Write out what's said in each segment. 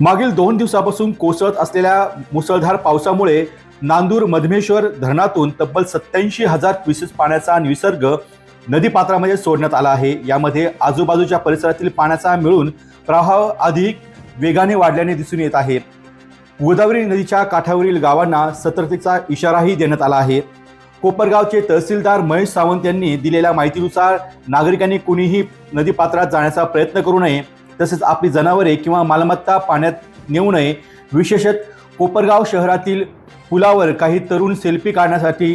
मागील दोन दिवसापासून कोसळत असलेल्या मुसळधार पावसामुळे नांदूर मधमेश्वर धरणातून तब्बल सत्याऐंशी हजार क्युसेस पाण्याचा विसर्ग नदीपात्रामध्ये सोडण्यात आला आहे. यामध्ये आजूबाजूच्या परिसरातील पाण्याचा मिळून प्रवाह अधिक वेगाने वाढल्याने दिसून येत आहे. गोदावरी नदीच्या काठावरील गावांना सतर्कतेचा इशाराही देण्यात आला आहे. कोपरगावचे तहसीलदार महेश सावंत यांनी दिलेल्या माहितीनुसार नागरिकांनी कुणीही नदीपात्रात जाण्याचा प्रयत्न करू नये तसेच आपली जनावरे किंवा मालमत्ता पाण्यात नेऊ नये. विशेषत कोपरगाव शहरातील पुलावर काही तरुण सेल्फी काढण्यासाठी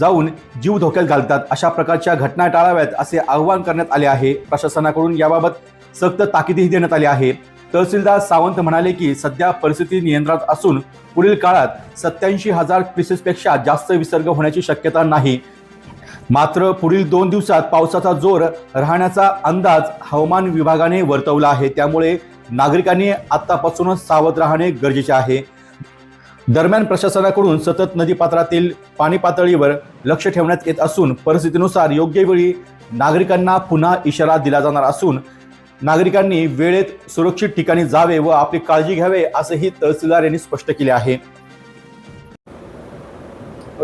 जाऊन जीव धोक्यात घालतात. अशा प्रकारच्या घटना टाळाव्यात असे आवाहन करण्यात आले आहे. प्रशासनाकडून याबाबत सक्त ताकीदही देण्यात आली आहे. तहसीलदार सावंत म्हणाले की सध्या परिस्थिती नियंत्रणात असून पुढील काळात सत्याऐंशी हजार क्युसेसपेक्षा जास्त विसर्ग होण्याची शक्यता नाही. मात्र पुढील दोन दिवसात पावसाचा जोर राहण्याचा अंदाज हवामान विभागाने वर्तवला आहे. त्यामुळे नागरिकांनी आतापासूनच सावध राहणे गरजेचे आहे. दरम्यान प्रशासनाकडून सतत नदीपात्रातील पाणी पातळीवर लक्ष ठेवण्यात येत असून परिस्थितीनुसार योग्य वेळी नागरिकांना पुन्हा इशारा दिला जाणार असून नागरिकांनी वेळेत सुरक्षित ठिकाणी जावे व आपली काळजी घ्यावे असंही तहसीलदार यांनी स्पष्ट केले आहे.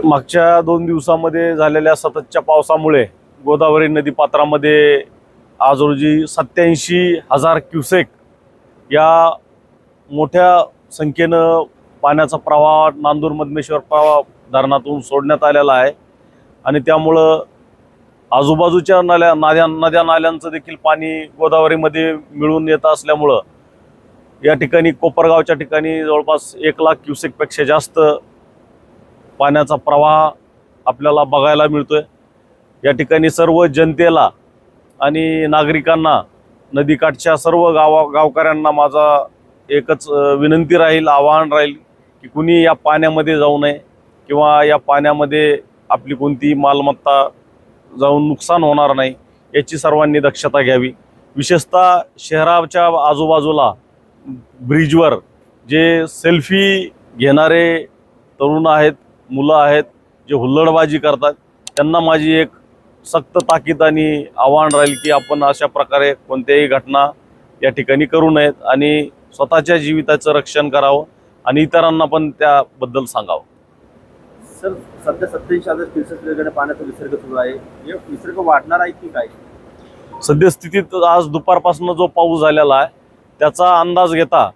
मागच्या दोन दिवसामध्ये झालेल्या सततच्या पावसामुळे गोदावरी नदीपात्रामध्ये आज रोजी सत्याऐंशी हजार क्युसेक या मोठ्या संख्येनं पाण्याचा प्रवाह नांदूर मधमेश्वर प्रवाह धरणातून सोडण्यात आलेला आहे. आणि त्यामुळं आजूबाजूच्या नाल्या नाल्या नद्या नाल्यांचं देखील पाणी गोदावरीमध्ये मिळून येत असल्यामुळं या ठिकाणी कोपरगावच्या ठिकाणी जवळपास एक लाख क्युसेकपेक्षा जास्त पाण्याचा प्रवाह आपल्याला बघायला मिळतोय. या ठिकाणी सर्व जनतेला आणि नागरिकांना नदीकाठच्या सर्व गावा गावकऱ्यांना माझा एकच विनंती राहील आवाहन राहील की कुणी या पाण्यामध्ये जाऊ नये किंवा या पाण्यामध्ये आपली कोणती मालमत्ता जाऊन नुकसान होणार नाही याची सर्वांनी दक्षता घ्यावी. विशेषतः शहराच्या आजूबाजूला ब्रिजवर जे सेल्फी घेणारे तरुण आहेत मुलं आहेत जे हुल्लडबाजी करतात त्यांना माझी एक सक्त ताकीद आणि आव्हान राहील की आपण अशा प्रकारे कोणत्याही घटना या ठिकाणी करू नयेत आणि स्वतःच्या जीविताचं रक्षण करावं आणि इतरांना पण त्याबद्दल सांगावं. सर सध्या सत्याऐंशी हजार क्युसेस वेगळ्या पाण्याचा विसर्ग सुरू आहे. हे विसर्ग वाढणार आहे की काय? सद्यस्थितीत आज दुपारपासून जो पाऊस झालेला आहे त्याचा अंदाज घेता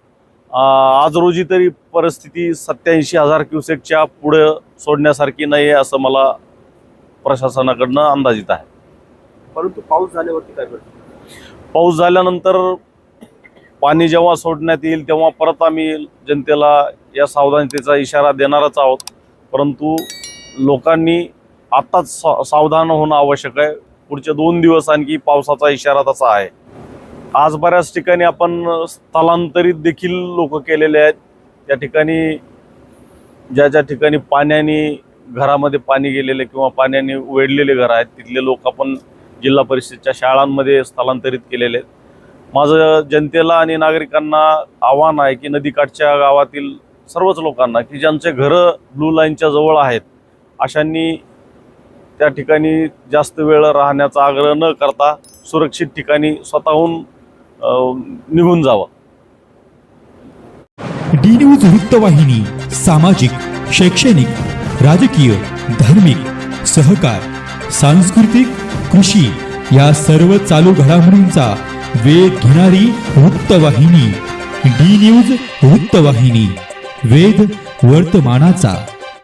आज रोजी तरी परिस्थिती सत्याऐंशी हजार क्युसेकच्या पुढे सोडण्यासारखी नाही आहे असं मला प्रशासनाकडनं अंदाजित आहे. परंतु पाऊस झाल्यावरती काय घडतं पाऊस झाल्यानंतर पाणी जेव्हा सोडण्यात येईल तेव्हा परत आम्ही जनतेला या सावधानतेचा इशारा देणारच आहोत. परंतु लोकांनी आत्ताच सा सावधान होणं आवश्यक आहे. पुढचे दोन दिवस आणखी पावसाचा इशारा तसा आहे. आज बऱ्याच ठिकाणी आपण स्थलांतरित देखील लोक केलेले आहेत. त्या ठिकाणी ज्या ज्या ठिकाणी पाण्याने घरामध्ये पाणी गेलेले किंवा पाण्याने वेढलेले घर आहेत तिथले लोक आपण जिल्हा परिषदच्या शाळांमध्ये स्थलांतरित केलेले आहेत. माझं जनतेला आणि नागरिकांना आव्हान आहे की नदीकाठच्या गावातील सर्वच लोकांना की ज्यांचे घरं ब्लू लाईनच्या जवळ आहेत अशांनी त्या ठिकाणी जास्त वेळ राहण्याचा आग्रह न करता सुरक्षित ठिकाणी स्वतःहून निघून जावं. डी न्यूज वृत्तवाहिनी सामाजिक शैक्षणिक राजकीय धार्मिक सहकार सांस्कृतिक कृषी या सर्व चालू घडामोडींचा वेध घेणारी वृत्तवाहिनी डी न्यूज वृत्तवाहिनी. वेद वर्तमानाचा.